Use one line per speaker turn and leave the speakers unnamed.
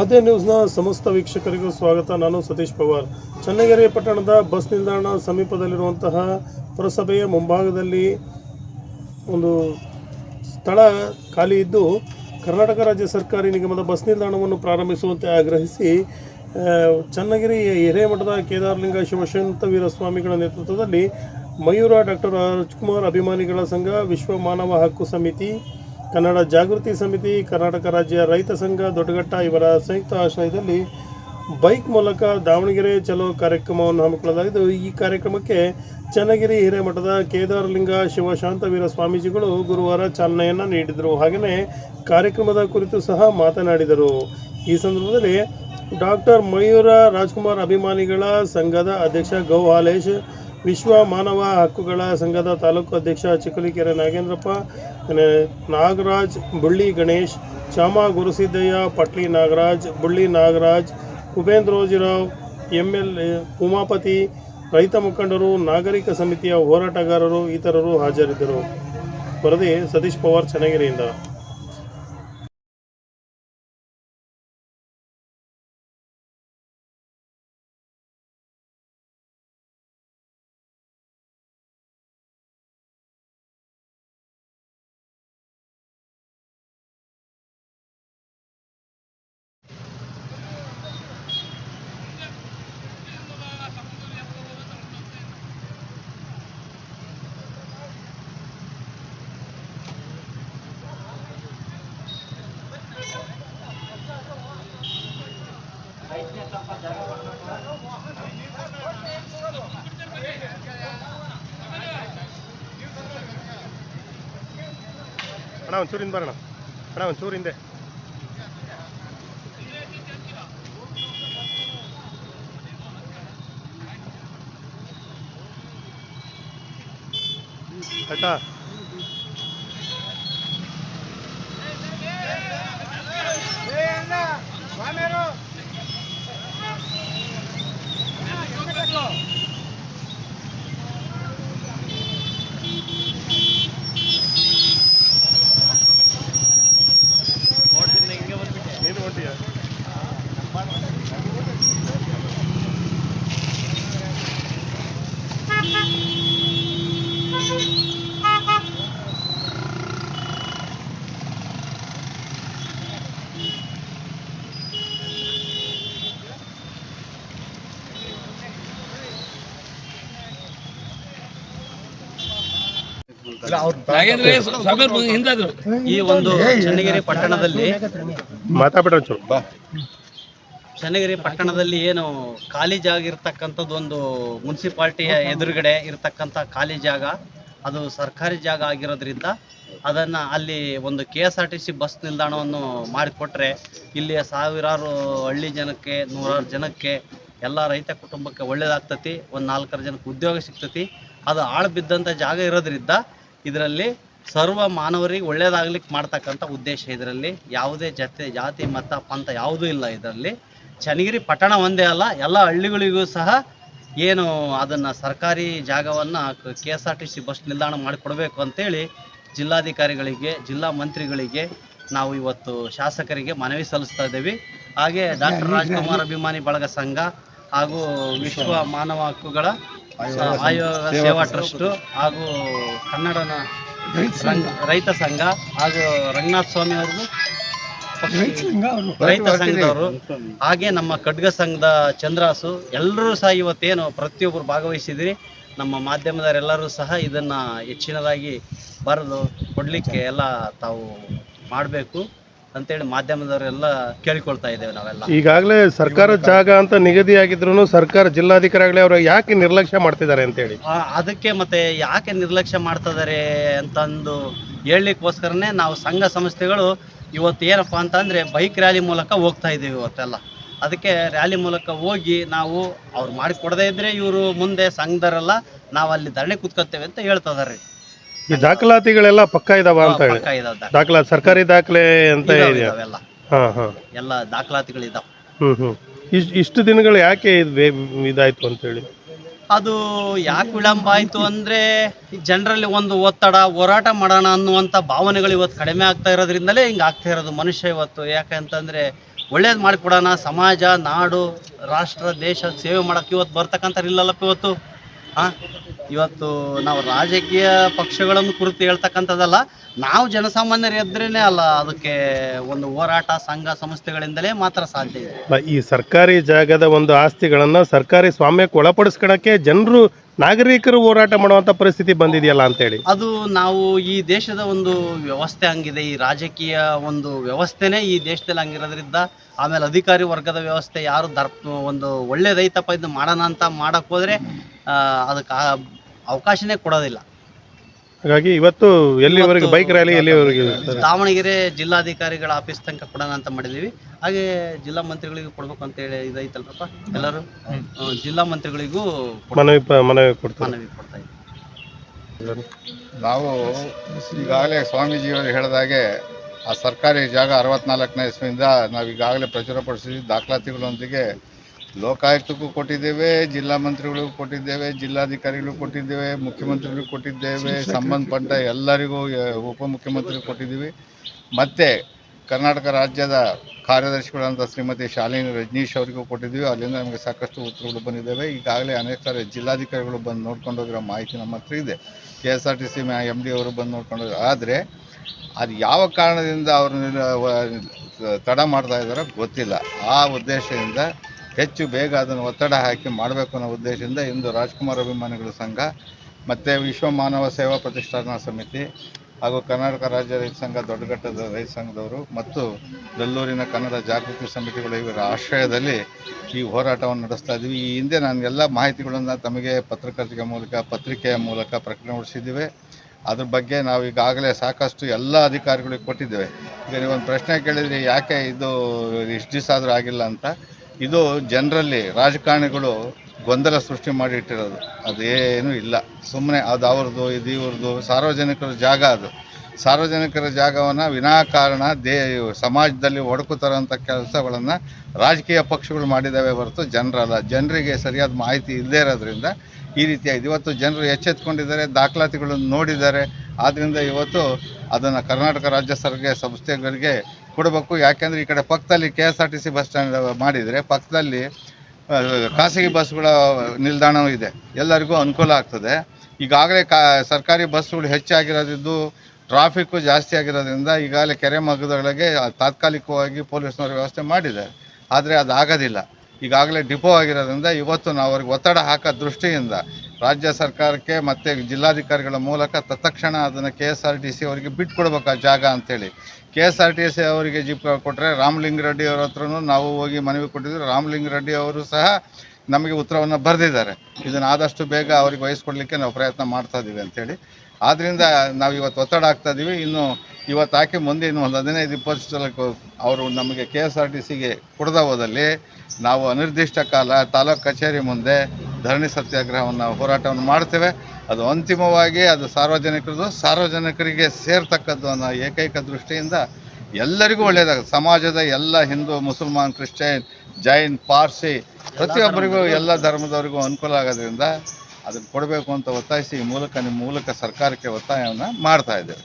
ಆದ್ಯ ನ್ಯೂಸ್ನ ಸಮಸ್ತ ವೀಕ್ಷಕರಿಗೂ ಸ್ವಾಗತ. ನಾನು ಸತೀಶ್ ಪವಾರ್. ಚನ್ನಗಿರಿ ಪಟ್ಟಣದ ಬಸ್ ನಿಲ್ದಾಣ ಸಮೀಪದಲ್ಲಿರುವಂತಹ ಪುರಸಭೆಯ ಮುಂಭಾಗದಲ್ಲಿ ಒಂದು ಸ್ಥಳ ಖಾಲಿ ಇದ್ದು, ಕರ್ನಾಟಕ ರಾಜ್ಯ ಸರ್ಕಾರಿ ನಿಗಮದ ಬಸ್ ನಿಲ್ದಾಣವನ್ನು ಪ್ರಾರಂಭಿಸುವಂತೆ ಆಗ್ರಹಿಸಿ ಚನ್ನಗಿರಿ ಹಿರೇಮಠದ ಕೇದಾರಲಿಂಗ ಶಿವಶಂತ ವೀರಸ್ವಾಮಿಗಳ ನೇತೃತ್ವದಲ್ಲಿ ಮಯೂರ ಡಾಕ್ಟರ್ ರಾಜ್ಕುಮಾರ್ ಅಭಿಮಾನಿಗಳ ಸಂಘ ವಿಶ್ವ ಮಾನವ ಹಕ್ಕು ಸಮಿತಿ ಕನ್ನಡ ಜಾಗೃತಿ ಸಮಿತಿ, ಕರ್ನಾಟಕ ರಾಜ್ಯ ರೈತ ಸಂಘ, ದೊಡ್ಡಘಟ್ಟ ಇವರ ಸಂಯುಕ್ತ ಆಶ್ರಯದಲ್ಲಿ ಬೈಕ್ ಮೂಲಕ ದಾವಣಗೆರೆ ಚಲೋ ಕಾರ್ಯಕ್ರಮವನ್ನು ಹಮ್ಮಿಕೊಳ್ಳಲಾಗಿದ್ದು, ಈ ಕಾರ್ಯಕ್ರಮಕ್ಕೆ ಚನ್ನಗಿರಿ ಹಿರೇಮಠದ ಕೇದಾರಲಿಂಗ ಶಿವಶಾಂತವೀರ ಸ್ವಾಮೀಜಿಗಳು ಗುರುವಾರ ಚಾಲನೆಯನ್ನು ನೀಡಿದರು. ಹಾಗೆಯೇ ಕಾರ್ಯಕ್ರಮದ ಕುರಿತು ಸಹ ಮಾತನಾಡಿದರು. ಈ ಸಂದರ್ಭದಲ್ಲಿ ಡಾಕ್ಟರ್ ಮಯೂರ ರಾಜ್ಕುಮಾರ್ ಅಭಿಮಾನಿಗಳ ಸಂಘದ ಅಧ್ಯಕ್ಷ ಗೌ ಹಾಲೇಶ್ ವಿಶ್ವ ಮಾನವ ಹಕ್ಕುಗಳ ಸಂಘದ ತಾಲೂಕು ಅಧ್ಯಕ್ಷ ಚಿಕ್ಕಲಿಕೆರೆ ನಾಗೇಂದ್ರಪ್ಪ ನಾಗರಾಜ್, ಬುಳ್ಳಿ ಗಣೇಶ್, ಚಾಮ ಗುರುಸಿದ್ದಯ್ಯ, ಪಟ್ಲಿ ನಾಗರಾಜ್, ಬುಳ್ಳಿ ನಾಗರಾಜ್ ಕುಬೇಂದ್ರೋಜಿರಾವ್ ಎಂ ಎಲ್ ಉಮಾಪತಿ, ರೈತ ಮುಖಂಡರು, ನಾಗರಿಕ ಸಮಿತಿಯ ಹೋರಾಟಗಾರರು, ಇತರರು ಹಾಜರಿದ್ದರು. ವರದಿ ಸತೀಶ್ ಪವಾರ್ ಚನ್ನಗಿರಿಯಿಂದ. ಅಣ್ಣ ಒಂಚೂರಿಂದ ಬರೋಣ. ಅಣ್ಣ ಒಂಚೂರು ಹಿಂದೆ. ಆಯ್ತಾ?
ಈ ಒಂದು ಚನ್ನಗಿರಿ ಪಟ್ಟಣದಲ್ಲಿ ಚನ್ನಗಿರಿ ಪಟ್ಟಣದಲ್ಲಿ ಏನು ಖಾಲಿ ಜಾಗ ಇರ್ತಕ್ಕಂಥದ್ದು ಒಂದು ಮುನ್ಸಿಪಾಲ್ಟಿಯ ಎದುರುಗಡೆ ಇರತಕ್ಕಂಥ ಖಾಲಿ ಜಾಗ ಅದು ಸರ್ಕಾರಿ ಜಾಗ ಆಗಿರೋದ್ರಿಂದ ಅದನ್ನು ಅಲ್ಲಿ ಒಂದು K S R T C bus ನಿಲ್ದಾಣವನ್ನು ಮಾಡಿಕೊಟ್ರೆ ಇಲ್ಲಿಯ ಸಾವಿರಾರು ಹಳ್ಳಿ ಜನಕ್ಕೆ ನೂರಾರು ಜನಕ್ಕೆ ಎಲ್ಲ ರೈತ ಕುಟುಂಬಕ್ಕೆ ಒಳ್ಳೇದಾಗ್ತತಿ ಒಂದು ನಾಲ್ಕಾರು ಜನಕ್ಕೆ ಉದ್ಯೋಗ ಸಿಗ್ತತಿ ಅದು ಆಳು ಬಿದ್ದಂಥ ಜಾಗ ಇರೋದ್ರಿಂದ ಇದರಲ್ಲಿ ಸರ್ವ ಮಾನವರಿಗೆ ಒಳ್ಳೇದಾಗ್ಲಿಕ್ಕೆ ಮಾಡ್ತಕ್ಕಂಥ ಉದ್ದೇಶ ಇದರಲ್ಲಿ. ಯಾವುದೇ ಜತೆ ಜಾತಿ ಮತ ಪಂಥ ಯಾವುದೂ ಇಲ್ಲ ಇದರಲ್ಲಿ. ಚನ್ನಗಿರಿ ಪಟ್ಟಣ ಒಂದೇ ಅಲ್ಲ ಎಲ್ಲ ಹಳ್ಳಿಗಳಿಗೂ ಸಹ ಏನು ಅದನ್ನು ಸರ್ಕಾರಿ ಜಾಗವನ್ನು K S R T C bus ನಿಲ್ದಾಣ ಮಾಡಿಕೊಡ್ಬೇಕು ಅಂತೇಳಿ ಜಿಲ್ಲಾಧಿಕಾರಿಗಳಿಗೆ ಜಿಲ್ಲಾ ಮಂತ್ರಿಗಳಿಗೆ ನಾವು ಇವತ್ತು ಶಾಸಕರಿಗೆ ಮನವಿ ಸಲ್ಲಿಸ್ತಾ ಇದ್ದೀವಿ. ಹಾಗೆ ಡಾಕ್ಟರ್ ರಾಜ್ಕುಮಾರ್ ಅಭಿಮಾನಿ ಬಳಗ ಸಂಘ ಹಾಗೂ ವಿಶ್ವ ಮಾನವ ಹಕ್ಕುಗಳ ಆಯೋಗ ಸೇವಾ ಟ್ರಸ್ಟ್ ಹಾಗೂ ಕನ್ನಡನ ರೈತ ಸಂಘ. ಹಾಗೂ ರಂಗನಾಥ ಸ್ವಾಮಿ ಅವರು. ರೈತ ಸಂಘದವರು. ಹಾಗೆ ನಮ್ಮ ಖಡ್ಗ ಸಂಘದ ಚಂದ್ರಾಸು ಎಲ್ಲರೂ ಸಹ ಇವತ್ತೇನು ಪ್ರತಿಯೊಬ್ಬರು ಭಾಗವಹಿಸಿದಿರಿ ನಮ್ಮ ಮಾಧ್ಯಮದವರೆಲ್ಲರೂ ಸಹ ಇದನ್ನ ಹೆಚ್ಚಿನದಾಗಿ ಬರೆದು ಕೊಡ್ಲಿಕ್ಕೆ ಎಲ್ಲ ತಾವು ಮಾಡಬೇಕು. ಅಂತೇಳಿ ಮಾಧ್ಯಮದವರೆಲ್ಲ ಕೇಳಿಕೊಳ್ತಾ ಇದ್ದೇವೆ ನಾವೆಲ್ಲ.
ಈಗಾಗಲೇ ಸರ್ಕಾರ ಜಾಗ ಅಂತ ನಿಗದಿಯಾಗಿದ್ರು ಸರ್ಕಾರ ಜಿಲ್ಲಾಧಿಕಾರಿಗಳೇ ಅವರು ಯಾಕೆ ನಿರ್ಲಕ್ಷ್ಯ ಮಾಡ್ತಿದ್ದಾರೆ ಅಂತೇಳಿ?
ಆ, ಅದಕ್ಕೆ ಮತ್ತೆ ಯಾಕೆ ನಿರ್ಲಕ್ಷ್ಯ ಮಾಡ್ತಿದ್ದಾರೆ ಅಂತಂದು ಹೇಳಲಿಕ್ಕೋಸ್ಕರನೇ ನಾವು ಸಂಘ ಸಂಸ್ಥೆಗಳು ಇವತ್ತು ಏನಪ್ಪ ಅಂತಂದ್ರೆ ಬೈಕ್ ರ್ಯಾಲಿ ಮೂಲಕ ಹೋಗ್ತಾ ಇದ್ದೀವಿ ಇವತ್ತೆಲ್ಲ. ಅದಕ್ಕೆ ರ್ಯಾಲಿ ಮೂಲಕ ಹೋಗಿ ನಾವು ಅವ್ರು ಮಾಡಿ ಕೊಡದೇ ಇದ್ರೆ ಇವರು ಮುಂದೆ ಸಂಘದರೆಲ್ಲ ನಾವು ಅಲ್ಲಿ ಧರಣಿ ಕುತ್ಕೋತೇವೆ ಅಂತ ಹೇಳ್ತಾ ಇದಾರೆ
ಈ ದಾಖಲಾತಿಗಳೆಲ್ಲ ಪಕ್ಕ ಇದಾವ ಅಂತ ಹೇಳಿ.
ಪಕ್ಕ ಇದಾವೆ
ದಾಖಲಾ ಸರ್ಕಾರಿ ದಾಖಲೆ ಅಂತ ಇದೆಯಾ?
ಇದಾವೆಲ್ಲ
ಹಾ ಹಾ.
ಎಲ್ಲ ದಾಖಲಾತಿಗಳಿದಾವೆ.
ಹ್ಮ್ ಹ್ಮ್. ಇಷ್ಟು ಇಷ್ಟು ದಿನಗಳು ಯಾಕೆ ಇದಾಯ್ತು ಅಂತ ಹೇಳಿ?
ಅದು ಯಾಕೆ ವಿಳಂಬ ಆಯ್ತು ಅಂದ್ರೆ ಜನರಲ್ಲಿ ಒಂದು ಒತ್ತಡ ಹೋರಾಟ ಮಾಡೋಣ ಅನ್ನುವಂತ ಭಾವನೆಗಳು ಇವತ್ತು ಕಡಿಮೆ ಆಗ್ತಾ ಇರೋದ್ರಿಂದಲೇ ಹಿಂಗೆ ಆಗ್ತಾ ಇರೋದು ಮನುಷ್ಯ ಇವತ್ತು. ಯಾಕೆ ಅಂತಂದ್ರೆ ಒಳ್ಳೇದು ಮಾಡಿಕೊಡೋಣ ಸಮಾಜ ನಾಡು ರಾಷ್ಟ್ರ ದೇಶ ಸೇವೆ ಮಾಡೋಕೆ ಇವತ್ತು ಬರ್ತಕ್ಕಂಥ ಇಲ್ಲಲ್ಲಪ್ಪ ಇವತ್ತು. ಹಾಂ ಇವತ್ತು ನಾವು ರಾಜಕೀಯ ಪಕ್ಷಗಳನ್ನು ಕುರಿತು ಹೇಳ್ತಕ್ಕಂಥದ್ದಲ್ಲ ನಾವು ಜನಸಾಮಾನ್ಯರು ಎದ್ರೇ ಅಲ್ಲ ಅದಕ್ಕೆ ಒಂದು ಹೋರಾಟ ಸಂಘ ಸಂಸ್ಥೆಗಳಿಂದಲೇ ಮಾತ್ರ ಸಾಧ್ಯ ಇದೆ.
ಈ ಸರ್ಕಾರಿ ಜಾಗದ ಒಂದು ಆಸ್ತಿಗಳನ್ನ ಸರ್ಕಾರಿ ಸ್ವಾಮ್ಯಕ್ಕೆ ಒಳಪಡಿಸ್ಕೊಳಕ್ಕೆ ಜನರು ನಾಗರಿಕರು ಹೋರಾಟ ಮಾಡುವಂತ ಪರಿಸ್ಥಿತಿ ಬಂದಿದೆಯಲ್ಲ ಅಂತೇಳಿ.
ಅದು ನಾವು ಈ ದೇಶದ ಒಂದು ವ್ಯವಸ್ಥೆ ಹಂಗಿದೆ ಈ ರಾಜಕೀಯ ಒಂದು ವ್ಯವಸ್ಥೆನೇ ಈ ದೇಶದಲ್ಲಿ ಹಂಗಿರೋದ್ರಿಂದ ಆಮೇಲೆ ಅಧಿಕಾರಿ ವರ್ಗದ ವ್ಯವಸ್ಥೆ ಯಾರು ದರ್ ಒಂದು ಒಳ್ಳೇದೈತಪ್ಪ ಇದು ಮಾಡೋಣ ಅಂತ ಮಾಡಕ್ ಹೋದ್ರೆ ಆ, ಅದಕ್ಕೆ ಅವಕಾಶನೇ ಕೊಡೋದಿಲ್ಲ.
ಹಾಗಾಗಿ ಇವತ್ತು ಎಲ್ಲಿವರೆಗೆ ಬೈಕ್ ರ್ಯಾಲಿ ಎಲ್ಲಿವರೆಗೆ
ದಾವಣಗೆರೆ ಜಿಲ್ಲಾಧಿಕಾರಿಗಳ ಆಫೀಸ್ ತನಕ ಕೊಡೋಣ ಅಂತ ಮಾಡಿದೀವಿ. ಹಾಗೆ ಜಿಲ್ಲಾ ಮಂತ್ರಿಗಳಿಗೂ ಕೊಡ್ಬೇಕು ಅಂತ ಹೇಳಿ ಇದೈತಲ್ರಪ್ಪ ಎಲ್ಲರೂ? ಜಿಲ್ಲಾ ಮಂತ್ರಿಗಳಿಗೂ
ಮನವಿ ಮನವಿ ಕೊಡ್ತಾ
ಮನವಿ ಕೊಡ್ತಾ
ನಾವು ಈಗಾಗಲೇ ಸ್ವಾಮೀಜಿಯವರು ಹೇಳಿದಾಗೆ ಆ ಸರ್ಕಾರಿ ಜಾಗ ಅರವತ್ನಾಲ್ಕನೇ ಇಸ್ವಿಯಿಂದ ನಾವು ಈಗಾಗಲೇ ಪ್ರಚುರಪಡಿಸಿದ್ವಿ. ದಾಖಲಾತಿಗಳೊಂದಿಗೆ ಲೋಕಾಯುಕ್ತಕ್ಕೂ ಕೊಟ್ಟಿದ್ದೇವೆ ಜಿಲ್ಲಾ ಮಂತ್ರಿಗಳಿಗೂ ಕೊಟ್ಟಿದ್ದೇವೆ ಜಿಲ್ಲಾಧಿಕಾರಿಗಳಿಗೂ ಕೊಟ್ಟಿದ್ದೇವೆ ಮುಖ್ಯಮಂತ್ರಿಗಳಿಗೂ ಕೊಟ್ಟಿದ್ದೇವೆ ಸಂಬಂಧಪಟ್ಟ ಎಲ್ಲರಿಗೂ ಉಪ ಉಪಮುಖ್ಯಮಂತ್ರಿಗೂ ಕೊಟ್ಟಿದ್ದೀವಿ. ಮತ್ತು ಕರ್ನಾಟಕ ರಾಜ್ಯದ ಕಾರ್ಯದರ್ಶಿಗಳಾದ ಶ್ರೀಮತಿ ಶಾಲಿನಿ ರಜನೀಶ್ ಅವರಿಗೂ ಕೊಟ್ಟಿದ್ದೀವಿ. ಅಲ್ಲಿಂದ ನಮಗೆ ಸಾಕಷ್ಟು ಉತ್ತರಗಳು ಬಂದಿದ್ದಾವೆ. ಈಗಾಗಲೇ ಅನೇಕ ಸಾರಿ ಜಿಲ್ಲಾಧಿಕಾರಿಗಳು ಬಂದು ನೋಡ್ಕೊಂಡು ಹೋಗಿರೋ ಮಾಹಿತಿ ನಮ್ಮ ಹತ್ರ ಇದೆ. K S R T C M D ಅವರು ಬಂದು ನೋಡ್ಕೊಂಡು ಹೋಗಿ ಆದರೆ ಅದು ಯಾವ ಕಾರಣದಿಂದ ಅವ್ರನ್ನೆಲ್ಲ ತಡ ಮಾಡ್ತಾ ಇದ್ದಾರೋ ಗೊತ್ತಿಲ್ಲ. ಆ ಉದ್ದೇಶದಿಂದ ಹೆಚ್ಚು ಬೇಗ ಅದನ್ನು ಒತ್ತಡ ಹಾಕಿ ಮಾಡಬೇಕು ಅನ್ನೋ ಉದ್ದೇಶದಿಂದ ಇಂದು ರಾಜ್ಕುಮಾರ್ ಅಭಿಮಾನಿಗಳ ಸಂಘ, ಮತ್ತು ವಿಶ್ವ ಮಾನವ ಸೇವಾ ಪ್ರತಿಷ್ಠಾನ ಸಮಿತಿ ಹಾಗೂ ಕರ್ನಾಟಕ ರಾಜ್ಯ ರೈತ ಸಂಘ, ದೊಡ್ಡಘಟ್ಟದ ರೈತ ಸಂಘದವರು ಮತ್ತು ಬೆಲ್ಲೂರಿನ ಕನ್ನಡ ಜಾಗೃತಿ ಸಮಿತಿಗಳು ಇವರ ಆಶ್ರಯದಲ್ಲಿ ಈ ಹೋರಾಟವನ್ನು ನಡೆಸ್ತಾ ಇದ್ದೀವಿ. ಈ ಹಿಂದೆ ನಾನು ಎಲ್ಲ ಮಾಹಿತಿಗಳನ್ನು ತಮಗೆ ಪತ್ರಕರ್ತಿಕೆ ಮೂಲಕ, ಪತ್ರಿಕೆಯ ಮೂಲಕ ಪ್ರಕಟಗೊಳಿಸಿದ್ದೀವಿ ಅದ್ರ ಬಗ್ಗೆ ನಾವು ಈಗಾಗಲೇ ಸಾಕಷ್ಟು ಎಲ್ಲ ಅಧಿಕಾರಿಗಳಿಗೆ ಕೊಟ್ಟಿದ್ದೇವೆ. ಈಗ ನೀವೊಂದು ಪ್ರಶ್ನೆ ಕೇಳಿದ್ರಿ ಯಾಕೆ ಇದು ಇಷ್ಟು ದಿವಸ ಆದರೂ ಆಗಿಲ್ಲ ಅಂತ. ಇದು ಜನರಲ್ಲಿ ರಾಜಕಾರಣಿಗಳು ಗೊಂದಲ ಸೃಷ್ಟಿ ಮಾಡಿ ಇಟ್ಟಿರೋದು ಅದೇನೂ ಇಲ್ಲ. ಸುಮ್ಮನೆ ಅದು ಅವ್ರದ್ದು, ಇದು ಇವ್ರದ್ದು, ಸಾರ್ವಜನಿಕರ ಜಾಗ ಅದು. ಸಾರ್ವಜನಿಕರ ಜಾಗವನ್ನು ವಿನಾಕಾರಣ ದೇ, ಸಮಾಜದಲ್ಲಿ ಒಡಕು ಕೆಲಸಗಳನ್ನು ರಾಜಕೀಯ ಪಕ್ಷಗಳು ಮಾಡಿದ್ದಾವೆ ಹೊರತು ಜನರಲ್ಲ. ಜನರಿಗೆ ಸರಿಯಾದ ಮಾಹಿತಿ ಇಲ್ಲದೇ ಇರೋದ್ರಿಂದ ಈ ರೀತಿಯಾಗಿದೆ. ಇವತ್ತು ಜನರು ಎಚ್ಚೆತ್ಕೊಂಡಿದ್ದಾರೆ, ದಾಖಲಾತಿಗಳನ್ನು ನೋಡಿದ್ದಾರೆ. ಆದ್ದರಿಂದ ಇವತ್ತು ಅದನ್ನು ಕರ್ನಾಟಕ ರಾಜ್ಯ ಸಾರಿಗೆ ಸಂಸ್ಥೆಗಳಿಗೆ ಕೊಡಬೇಕು. ಯಾಕೆಂದರೆ ಈ ಕಡೆ ಪಕ್ಕದಲ್ಲಿ K S R T C bus stand ಮಾಡಿದರೆ ಪಕ್ಕದಲ್ಲಿ ಖಾಸಗಿ ಬಸ್ಗಳ ನಿಲ್ದಾಣವೂ ಇದೆ. ಎಲ್ಲರಿಗೂ ಅನುಕೂಲ ಆಗ್ತದೆ. ಈಗಾಗಲೇ ಕಾ, ಸರ್ಕಾರಿ ಬಸ್ಗಳು ಹೆಚ್ಚಾಗಿರೋದಿದ್ದು ಟ್ರಾಫಿಕ್ಕು ಜಾಸ್ತಿ ಆಗಿರೋದ್ರಿಂದ ಈಗಾಗಲೇ ಕೆರೆ ಮಗ್ಗದೊಳಗೆ ತಾತ್ಕಾಲಿಕವಾಗಿ ಪೊಲೀಸ್ನವರು ವ್ಯವಸ್ಥೆ ಮಾಡಿದ್ದಾರೆ. ಆದರೆ ಅದು ಆಗೋದಿಲ್ಲ ಈಗಾಗಲೇ ಡಿಪೋ ಆಗಿರೋದ್ರಿಂದ ಇವತ್ತು ನಾವು ಅವ್ರಿಗೆ ಒತ್ತಡ ಹಾಕೋ ದೃಷ್ಟಿಯಿಂದ ರಾಜ್ಯ ಸರ್ಕಾರಕ್ಕೆ ಮತ್ತು ಜಿಲ್ಲಾಧಿಕಾರಿಗಳ ಮೂಲಕ ತತ್ಕ್ಷಣ ಅದನ್ನು K S R T C ಅವರಿಗೆ ಬಿಟ್ಕೊಡ್ಬೇಕು ಆ ಜಾಗ ಅಂತೇಳಿ. K S R T C ಅವರಿಗೆ ಜೀಪ್ ಕೊಟ್ಟರೆ ರಾಮಲಿಂಗರೆಡ್ಡಿ ಅವ್ರ ಹತ್ರನೂ ನಾವು ಹೋಗಿ ಮನವಿ ಕೊಟ್ಟಿದ್ದರು ರಾಮಲಿಂಗ ರೆಡ್ಡಿ ಅವರು ಸಹ ನಮಗೆ ಉತ್ತರವನ್ನು ಬರೆದಿದ್ದಾರೆ. ಇದನ್ನು ಆದಷ್ಟು ಬೇಗ ಅವ್ರಿಗೆ ವಹಿಸ್ಕೊಡ್ಲಿಕ್ಕೆ ನಾವು ಪ್ರಯತ್ನ ಮಾಡ್ತಾ ಇದ್ದೀವಿ ಅಂತೇಳಿ. ಆದ್ದರಿಂದ ನಾವು ಇವತ್ತು ಒತ್ತಡ ಆಗ್ತಾ ಇದ್ದೀವಿ ಇನ್ನು ಇವತ್ತು ಹಾಕಿ ಮುಂದೆ ಇನ್ನು ಒಂದು ಹದಿನೈದು ಇಪ್ಪತ್ತು ಸಲ ಅವರು ನಮಗೆ ಕೆ ಎಸ್ ಆರ್ ಟಿ ಸಿಗೆ ಕೊಡದ ಹೋದಲ್ಲಿ ನಾವು ಅನಿರ್ದಿಷ್ಟ ಕಾಲ ತಾಲೂಕು ಕಚೇರಿ ಮುಂದೆ ಧರಣಿ ಸತ್ಯಾಗ್ರಹವನ್ನು ಹೋರಾಟವನ್ನು ಮಾಡ್ತೇವೆ ಅದು ಅಂತಿಮವಾಗಿ ಅದು ಸಾರ್ವಜನಿಕರದು, ಸಾರ್ವಜನಿಕರಿಗೆ ಸೇರ್ತಕ್ಕದ್ದು ಅನ್ನೋ ಏಕೈಕ ದೃಷ್ಟಿಯಿಂದ ಎಲ್ಲರಿಗೂ ಒಳ್ಳೆಯದಾಗುತ್ತೆ. ಸಮಾಜದ ಎಲ್ಲ ಹಿಂದೂ, ಮುಸಲ್ಮಾನ್, ಕ್ರಿಶ್ಚಿಯನ್, ಜೈನ್, ಪಾರ್ಸಿ ಪ್ರತಿಯೊಬ್ಬರಿಗೂ ಎಲ್ಲ ಧರ್ಮದವರಿಗೂ ಅನುಕೂಲ ಆಗೋದ್ರಿಂದ ಅದನ್ನು ಕೊಡಬೇಕು ಅಂತ ಒತ್ತಾಯಿಸಿ ಈ ಮೂಲಕ, ನಿಮ್ಮ ಮೂಲಕ ಸರ್ಕಾರಕ್ಕೆ ಒತ್ತಾಯವನ್ನು ಮಾಡ್ತಾ ಇದ್ದೇವೆ.